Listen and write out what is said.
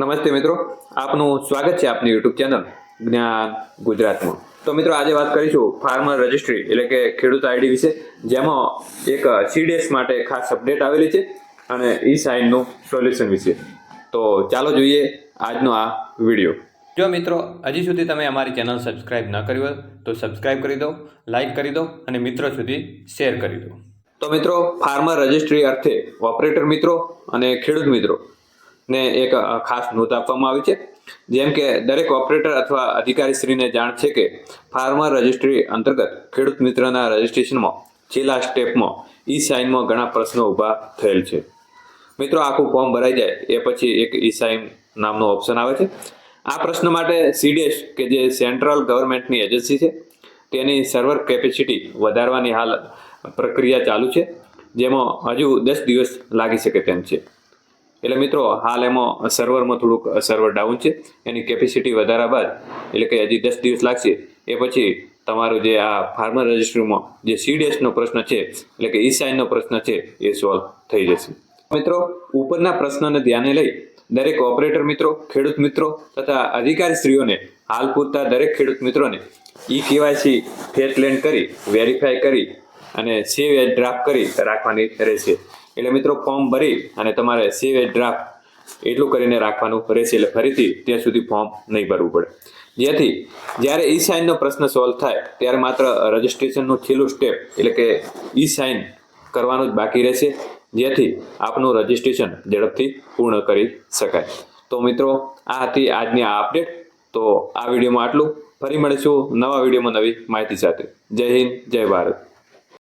નમસ્તે મિત્રો આપનું સ્વાગત છે આપની યુટ્યુબ ચેનલ જ્ઞાન ગુજરાતમાં. તો મિત્રો આજે વાત કરીશું ફાર્મર રજિસ્ટ્રી એટલે કે ખેડૂત આઈડી વિશે જેમાં એક સીડીએસ માટે ખાસ અપડેટ આવેલી છે અને ઈ સાઇનનું સોલ્યુશન વિશે. તો ચાલો જોઈએ આજનો આ વીડિયો. જો મિત્રો હજી સુધી તમે અમારી ચેનલ સબસ્ક્રાઇબ ન કરી હોય તો સબસ્ક્રાઇબ કરી દો લાઈક કરી દો અને મિત્રો સુધી શેર કરી દો. તો મિત્રો ફાર્મર રજિસ્ટ્રી અર્થે ઓપરેટર મિત્રો અને ખેડૂત મિત્રો. ને એક ખાસ નોંધ આપવામાં આવી છે. જેમ કે દરેક ઓપરેટર અથવા અધિકારીશ્રીને જાણ છે કે ફાર્મર રજિસ્ટ્રી અંતર્ગત ખેડૂત મિત્રના રજિસ્ટ્રેશનમાં છેલ્લા સ્ટેપમાં ઈ સાઇનમાં ઘણા પ્રશ્નો ઊભા થયેલ છે. મિત્રો, આખું ફોર્મ ભરાઈ જાય એ પછી એક ઈ સાઇન નામનો ઓપ્શન આવે છે. આ પ્રશ્ન માટે સીડીએસ કે જે સેન્ટ્રલ ગવર્મેન્ટની એજન્સી છે, તેની સર્વર કેપેસિટી વધારવાની હાલ પ્રક્રિયા ચાલુ છે, જેમાં હજુ દસ દિવસ લાગી શકે તેમ છે. એટલે મિત્રો, હાલ એમાં સર્વરમાં થોડુંક સર્વર ડાઉન છે. એની કેપેસિટી વધારા બાદ, એટલે કે હજી દસ દિવસ લાગશે, એ પછી તમારું જે આ ફાર્મર રજિસ્ટ્રીમાં જે સીડીએસનો પ્રશ્ન છે, એટલે કે ઈ સાઇનનો પ્રશ્ન છે, એ સોલ્વ થઈ જશે. મિત્રો, ઉપરના પ્રશ્નને ધ્યાને લઈ દરેક ઓપરેટર મિત્રો, ખેડૂત મિત્રો તથા અધિકારીશ્રીઓને હાલ પૂરતા દરેક ખેડૂત મિત્રોને ઈ કેવાયસી ફેટલેન્ડ કરી વેરીફાઈ કરી અને સેવ એ ડ્રાફ્ટ કરી રાખવાની રહેશે. એટલે મિત્રો ફોર્મ ભરી અને તમારે સેવ એ ડ્રાફ્ટ એટલું કરીને રાખવાનું રહેશે. એટલે ફરીથી ત્યાં સુધી ફોર્મ નહીં ભરવું પડે. જેથી જ્યારે ઈ સાઇનનો પ્રશ્ન સોલ્વ થાય, ત્યારે માત્ર રજિસ્ટ્રેશનનું છેલ્લું સ્ટેપ એટલે કે ઈ સાઇન કરવાનું જ બાકી રહેશે. જેથી આપનું રજિસ્ટ્રેશન ઝડપથી પૂર્ણ કરી શકાય. તો મિત્રો, આ હતી આજની આ અપડેટ તો આ વિડીયોમાં આટલું. ફરી મળીશું નવા વિડીયોમાં નવી માહિતી સાથે. જય હિન્દ, જય ભારત.